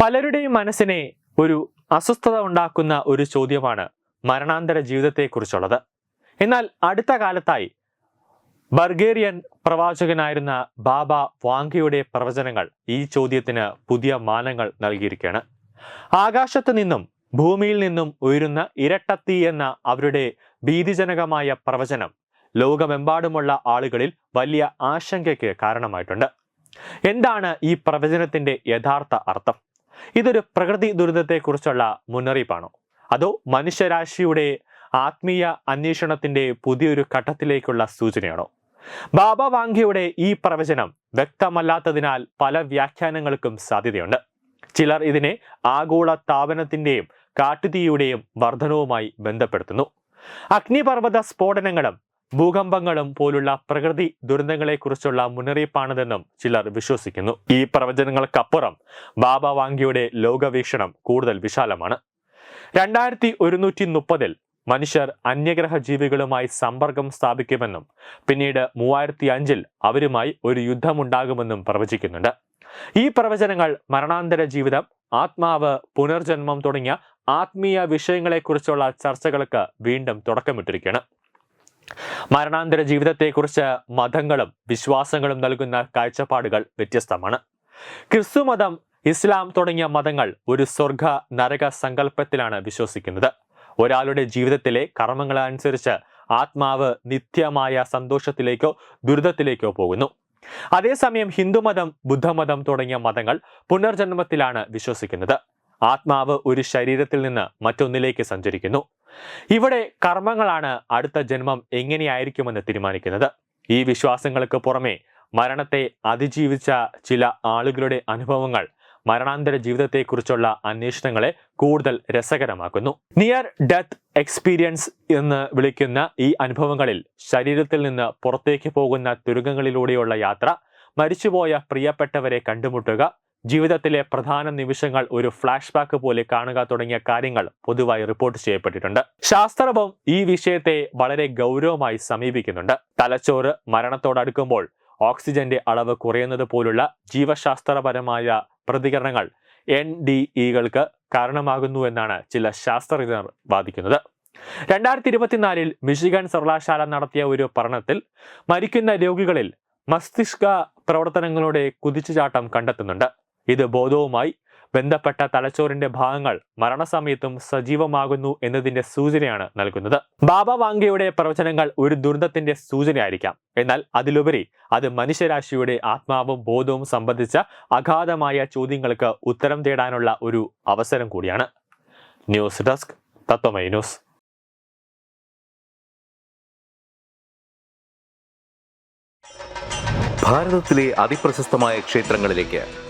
പലരുടെയും മനസ്സിനെ ഒരു അസ്വസ്ഥത ഉണ്ടാക്കുന്ന ഒരു ചോദ്യമാണ് മരണാന്തര ജീവിതത്തെക്കുറിച്ചുള്ളത്. എന്നാൽ അടുത്ത കാലത്തായി ബർഗേറിയൻ പ്രവാചകനായിരുന്ന ബാബ വാങ്കയുടെ പ്രവചനങ്ങൾ ഈ ചോദ്യത്തിന് പുതിയ മാനങ്ങൾ നൽകിയിരിക്കുകയാണ്. ആകാശത്ത് നിന്നും ഭൂമിയിൽ നിന്നും ഉയരുന്ന ഇരട്ടത്തി എന്ന അവരുടെ ഭീതിജനകമായ പ്രവചനം ലോകമെമ്പാടുമുള്ള ആളുകളിൽ വലിയ ആശങ്കയ്ക്ക് കാരണമായിട്ടുണ്ട്. എന്താണ് ഈ പ്രവചനത്തിന്റെ യഥാർത്ഥ അർത്ഥം? ഇതൊരു പ്രകൃതി ദുരന്തത്തെക്കുറിച്ചുള്ള മുന്നറിയിപ്പാണോ? അതോ മനുഷ്യരാശിയുടെ ആത്മീയ അന്വേഷണത്തിന്റെ പുതിയൊരു ഘട്ടത്തിലേക്കുള്ള സൂചനയാണോ? ബാബ വാങ്കിയുടെ ഈ പ്രവചനം വ്യക്തമല്ലാത്തതിനാൽ പല വ്യാഖ്യാനങ്ങൾക്കും സാധ്യതയുണ്ട്. ചിലർ ഇതിനെ ആഗോള താപനത്തിന്റെയും കാട്ടുതീയുടെയും വർധനവുമായി ബന്ധപ്പെടുത്തുന്നു. അഗ്നിപർവത സ്ഫോടനങ്ങളും ഭൂകമ്പങ്ങളും പോലുള്ള പ്രകൃതി ദുരന്തങ്ങളെക്കുറിച്ചുള്ള മുന്നറിയിപ്പാണിതെന്നും ചിലർ വിശ്വസിക്കുന്നു. ഈ പ്രവചനങ്ങൾക്കപ്പുറം ബാബ വാങ്കിയുടെ ലോകവീക്ഷണം കൂടുതൽ വിശാലമാണ്. രണ്ടായിരത്തി ഒരുന്നൂറ്റി മുപ്പതിൽ മനുഷ്യർ അന്യഗ്രഹ ജീവികളുമായി സമ്പർക്കം സ്ഥാപിക്കുമെന്നും പിന്നീട് മൂവായിരത്തി അഞ്ചിൽ അവരുമായി ഒരു യുദ്ധമുണ്ടാകുമെന്നും പ്രവചിക്കുന്നുണ്ട്. ഈ പ്രവചനങ്ങൾ മരണാന്തര ജീവിതം ആത്മാവ് പുനർജന്മം തുടങ്ങിയ ആത്മീയ വിഷയങ്ങളെക്കുറിച്ചുള്ള ചർച്ചകൾക്ക് വീണ്ടും തുടക്കമിട്ടിരിക്കുകയാണ്. മരണാന്തര ജീവിതത്തെക്കുറിച്ച് മതങ്ങളും വിശ്വാസങ്ങളും നൽകുന്ന കാഴ്ചപ്പാടുകൾ വ്യത്യസ്തമാണ്. ക്രിസ്തു മതം ഇസ്ലാം തുടങ്ങിയ മതങ്ങൾ ഒരു സ്വർഗ നരക സങ്കല്പത്തിലാണ് വിശ്വസിക്കുന്നത്. ഒരാളുടെ ജീവിതത്തിലെ കർമ്മങ്ങളനുസരിച്ച് ആത്മാവ് നിത്യമായ സന്തോഷത്തിലേക്കോ ദുരിതത്തിലേക്കോ പോകുന്നു. അതേസമയം ഹിന്ദുമതം ബുദ്ധമതം തുടങ്ങിയ മതങ്ങൾ പുനർജന്മത്തിലാണ് വിശ്വസിക്കുന്നത്. ആത്മാവ് ഒരു ശരീരത്തിൽ നിന്ന് മറ്റൊന്നിലേക്ക് സഞ്ചരിക്കുന്നു. ഇവിടെ കർമ്മങ്ങളാണ് അടുത്ത ജന്മം എങ്ങനെയായിരിക്കുമെന്ന് തീരുമാനിക്കുന്നത്. ഈ വിശ്വാസങ്ങൾക്ക് പുറമെ മരണത്തെ അതിജീവിച്ച ചില ആളുകളുടെ അനുഭവങ്ങൾ മരണാന്തര ജീവിതത്തെക്കുറിച്ചുള്ള അന്വേഷണങ്ങളെ കൂടുതൽ രസകരമാക്കുന്നു. നിയർ ഡെത്ത് എക്സ്പീരിയൻസ് എന്ന് വിളിക്കുന്ന ഈ അനുഭവങ്ങളിൽ ശരീരത്തിൽ നിന്ന് പുറത്തേക്ക് പോകുന്ന തുരുങ്കങ്ങളിലൂടെയുള്ള യാത്ര മരിച്ചുപോയ പ്രിയപ്പെട്ടവരെ കണ്ടുമുട്ടുക ജീവിതത്തിലെ പ്രധാന നിമിഷങ്ങൾ ഒരു ഫ്ലാഷ് ബാക്ക് പോലെ കാണുക തുടങ്ങിയ കാര്യങ്ങൾ പൊതുവായി റിപ്പോർട്ട് ചെയ്യപ്പെട്ടിട്ടുണ്ട്. ശാസ്ത്രവും ഈ വിഷയത്തെ വളരെ ഗൗരവമായി സമീപിക്കുന്നുണ്ട്. തലച്ചോറ് മരണത്തോടടുക്കുമ്പോൾ ഓക്സിജന്റെ അളവ് കുറയുന്നത് പോലുള്ള ജീവശാസ്ത്രപരമായ പ്രതികരണങ്ങൾ എൻ ഡി ഇകൾക്ക് കാരണമാകുന്നു എന്നാണ് ചില ശാസ്ത്രജ്ഞർ വാദിക്കുന്നത്. രണ്ടായിരത്തി ഇരുപത്തിനാലിൽ മിഷിഗൺ സർവകലാശാല നടത്തിയ ഒരു പഠനത്തിൽ മരിക്കുന്ന രോഗികളിൽ മസ്തിഷ്ക പ്രവർത്തനങ്ങളുടെ കുതിച്ചുചാട്ടം കണ്ടെത്തുന്നുണ്ട്. ഇത് ബോധവുമായി ബന്ധപ്പെട്ട തലച്ചോറിന്റെ ഭാഗങ്ങൾ മരണസമയത്തും സജീവമാകുന്നു എന്നതിന്റെ സൂചനയാണ് നൽകുന്നത്. ബാബ വാങ്കയുടെ പ്രവചനങ്ങൾ ഒരു ദുരന്തത്തിന്റെ സൂചനയായിരിക്കാം. എന്നാൽ അതിലുപരി അത് മനുഷ്യരാശിയുടെ ആത്മാവും ബോധവും സംബന്ധിച്ച അഗാധമായ ചോദ്യങ്ങൾക്ക് ഉത്തരം തേടാനുള്ള ഒരു അവസരം കൂടിയാണ്. News desk Tatwamayi news. ഭാരതത്തിലെ അതിപ്രശസ്തമായ ക്ഷേത്രങ്ങളിലേക്ക്